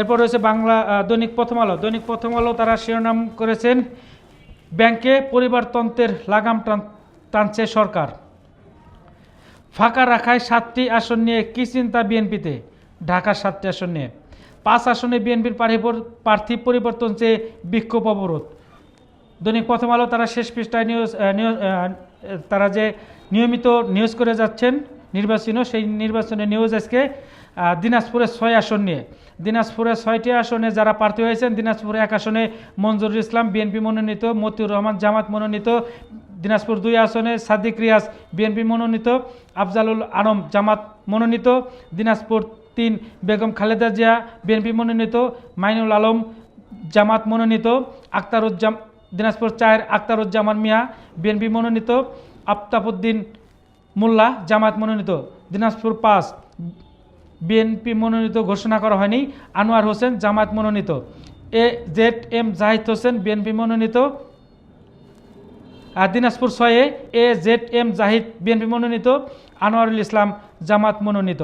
এরপর রয়েছে বাংলা দৈনিক প্রথম আলো। দৈনিক প্রথম আলো তারা শিরোনাম করেছেন, ব্যাংকে পরিবারতন্ত্রের লাগাম টান- টানছে সরকার। ফাঁকা রাখায় সাতটি আসন নিয়ে কী চিন্তা বিএনপিতে? ঢাকার সাতটি আসন নিয়ে। পাঁচ আসনে বিএনপির প্রার্থী পরিবর্তন চেয়ে বিক্ষোভ অবরোধ। দৈনিক প্রথম আলো তারা শেষ পৃষ্ঠায় নিউজ তারা যে নিয়মিত নিউজ করে যাচ্ছেন নির্বাচনও, সেই নির্বাচনের নিউজ আজকে দিনাজপুরের ছয় আসন নিয়ে। দিনাজপুরের ছয়টি আসনে যারা প্রার্থী হয়েছেন দিনাজপুরে এক আসনে মঞ্জুরুল ইসলাম, বিএনপি মনোনীত, মতিউর রহমান, জামাত মনোনীত, দিনাজপুর দুই আসনে সাদিক রিয়াজ, বিএনপি মনোনীত, আফজালুল আলম জামাত মনোনীত, দিনাজপুর তিন, বেগম খালেদা জিয়া, বিএনপি মনোনীত, মাইনুল আলম, জামাত মনোনীত, আক্তারুজ্জাম, দিনাজপুর চায়ের আক্তারুজ্জামান মিয়া, বিএনপি মনোনীত, আফতাবুদ্দিন মোল্লা জামাত মনোনীত, দিনাজপুর পাঁচ, বিএনপি মনোনীত ঘোষণা করা হয়নি, আনোয়ার হোসেন জামাত মনোনীত, A, Z, M, Zahid Hossain BNP মনোনীত দিনাজপুর ছয়ে A Z, M, Zahid BNP মনোনীত, আনোয়ারুল ইসলাম জামাত মনোনীত।